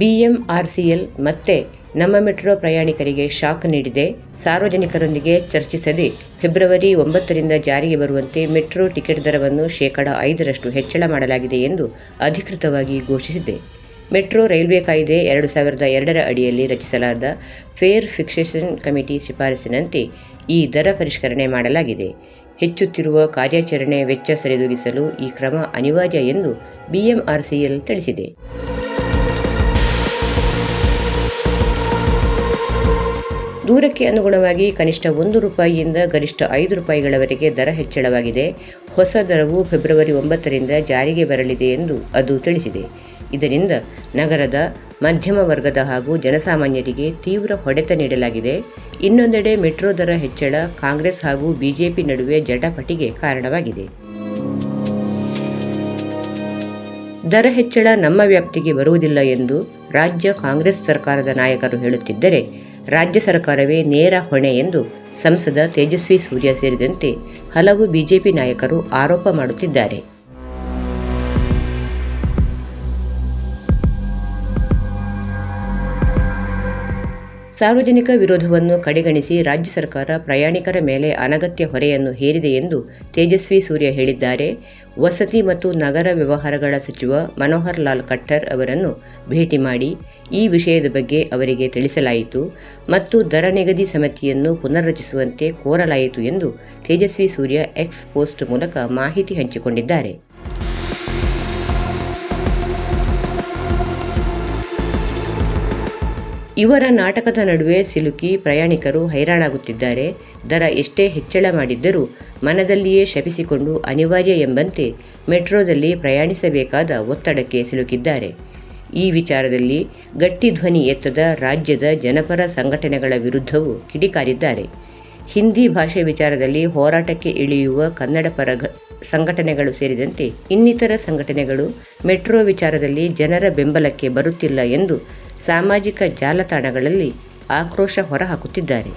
BMRCL ಮತ್ತೆ ನಮ್ಮ metro ಪ್ರಯಾಣಿಕರಿಗೆ ಶಾಕ್ ನೀಡಿದೆ. ಸಾರ್ವಜನಿಕರೊಂದಿಗೆ ಚರ್ಚಿಸದೆ ಫೆಬ್ರವರಿ ಒಂಬತ್ತರಿಂದ ಜಾರಿಗೆ ಬರುವಂತೆ ಮೆಟ್ರೋ ಟಿಕೆಟ್ ದರವನ್ನು ಶೇಕಡ ಐದರಷ್ಟು ಹೆಚ್ಚಳ ಮಾಡಲಾಗಿದೆ ಎಂದು ಅಧಿಕೃತವಾಗಿ ಘೋಷಿಸಿದೆ. ಮೆಟ್ರೋ ರೈಲ್ವೆ ಕಾಯ್ದೆ ಎರಡು ಸಾವಿರದ ಎರಡರ ಅಡಿಯಲ್ಲಿ ರಚಿಸಲಾದ ಫೇರ್ ಫಿಕ್ಸೇಷನ್ ಕಮಿಟಿ ಶಿಫಾರಸಿನಂತೆ ಈ ದರ ಪರಿಷ್ಕರಣೆ ಮಾಡಲಾಗಿದೆ. ಹೆಚ್ಚುತ್ತಿರುವ ಕಾರ್ಯಾಚರಣೆ ವೆಚ್ಚ ಸರಿದೂಗಿಸಲು ಈ ಕ್ರಮ ಅನಿವಾರ್ಯ ಎಂದು ಬಿಎಂಆರ್ಸಿಎಲ್ ತಿಳಿಸಿದೆ. ದೂರಕ್ಕೆ ಅನುಗುಣವಾಗಿ ಕನಿಷ್ಠ ಒಂದು ರೂಪಾಯಿಯಿಂದ ಗರಿಷ್ಠ ಐದು ರೂಪಾಯಿಗಳವರೆಗೆ ದರ ಹೆಚ್ಚಳವಾಗಿದೆ. ಹೊಸ ದರವು ಫೆಬ್ರವರಿ ಒಂಬತ್ತರಿಂದ ಜಾರಿಗೆ ಬರಲಿದೆ ಎಂದು ಅದು ತಿಳಿಸಿದೆ. ಇದರಿಂದ ನಗರದ ಮಧ್ಯಮ ವರ್ಗದ ಹಾಗೂ ಜನಸಾಮಾನ್ಯರಿಗೆ ತೀವ್ರ ಹೊಡೆತ ನೀಡಲಾಗಿದೆ. ಇನ್ನೊಂದೆಡೆ ಮೆಟ್ರೋ ದರ ಹೆಚ್ಚಳ ಕಾಂಗ್ರೆಸ್ ಹಾಗೂ ಬಿಜೆಪಿ ನಡುವೆ ಜಟಾಪಟಿಗೆ ಕಾರಣವಾಗಿದೆ. ದರ ಹೆಚ್ಚಳ ನಮ್ಮ ವ್ಯಾಪ್ತಿಗೆ ಬರುವುದಿಲ್ಲ ಎಂದು ರಾಜ್ಯ ಕಾಂಗ್ರೆಸ್ ಸರ್ಕಾರದ ನಾಯಕರು ಹೇಳುತ್ತಿದ್ದರೆ ರಾಜ್ಯ ಸರ್ಕಾರವೇ ನೇರ ಹೊಣೆ ಎಂದು ಸಂಸದ ತೇಜಸ್ವಿ ಸೂರ್ಯ ಸೇರಿದಂತೆ ಹಲವು ಬಿಜೆಪಿ ನಾಯಕರು ಆರೋಪ ಮಾಡುತ್ತಿದ್ದಾರೆ. ಸಾರ್ವಜನಿಕ ವಿರೋಧವನ್ನು ಕಡೆಗಣಿಸಿ ರಾಜ್ಯ ಸರ್ಕಾರ ಪ್ರಯಾಣಿಕರ ಮೇಲೆ ಅನಗತ್ಯ ಹೊರೆಯನ್ನು ಹೇರಿದೆ ಎಂದು ತೇಜಸ್ವಿ ಸೂರ್ಯ ಹೇಳಿದ್ದಾರೆ. ವಸತಿ ಮತ್ತು ನಗರ ವ್ಯವಹಾರಗಳ ಸಚಿವ ಮನೋಹರ್ ಲಾಲ್ ಖಟ್ಟರ್ ಅವರನ್ನು ಭೇಟಿ ಮಾಡಿ ಈ ವಿಷಯದ ಬಗ್ಗೆ ಅವರಿಗೆ ತಿಳಿಸಲಾಯಿತು ಮತ್ತು ದರ ನಿಗದಿ ಸಮಿತಿಯನ್ನು ಪುನರ್ರಚಿಸುವಂತೆ ಕೋರಲಾಯಿತು ಎಂದು ತೇಜಸ್ವಿ ಸೂರ್ಯ ಎಕ್ಸ್ ಪೋಸ್ಟ್ ಮೂಲಕ ಮಾಹಿತಿ ಹಂಚಿಕೊಂಡಿದ್ದಾರೆ. ಇವರ ನಾಟಕದ ನಡುವೆ ಸಿಲುಕಿ ಪ್ರಯಾಣಿಕರು ಹೈರಾಣಾಗುತ್ತಿದ್ದಾರೆ. ದರ ಎಷ್ಟೇ ಹೆಚ್ಚಳ ಮಾಡಿದ್ದರೂ ಮನದಲ್ಲಿಯೇ ಶಪಿಸಿಕೊಂಡು ಅನಿವಾರ್ಯ ಎಂಬಂತೆ ಮೆಟ್ರೋದಲ್ಲಿ ಪ್ರಯಾಣಿಸಬೇಕಾದ ಒತ್ತಡಕ್ಕೆ ಸಿಲುಕಿದ್ದಾರೆ. ಈ ವಿಚಾರದಲ್ಲಿ ಗಟ್ಟಿ ಧ್ವನಿ ಎತ್ತದ ರಾಜ್ಯದ ಜನಪರ ಸಂಘಟನೆಗಳ ವಿರುದ್ಧವೂ ಕಿಡಿಕಾರಿದ್ದಾರೆ. ಹಿಂದಿ ಭಾಷೆ ವಿಚಾರದಲ್ಲಿ ಹೋರಾಟಕ್ಕೆ ಇಳಿಯುವ ಕನ್ನಡ ಪರ ಸಂಘಟನೆಗಳು ಸೇರಿದಂತೆ ಇನ್ನಿತರ ಸಂಘಟನೆಗಳು ಮೆಟ್ರೋ ವಿಚಾರದಲ್ಲಿ ಜನರ ಬೆಂಬಲಕ್ಕೆ ಬರುತ್ತಿಲ್ಲ ಎಂದು ಸಾಮಾಜಿಕ ಜಾಲತಾಣಗಳಲ್ಲಿ ಆಕ್ರೋಶ ಹೊರಹಾಕುತ್ತಿದ್ದಾರೆ.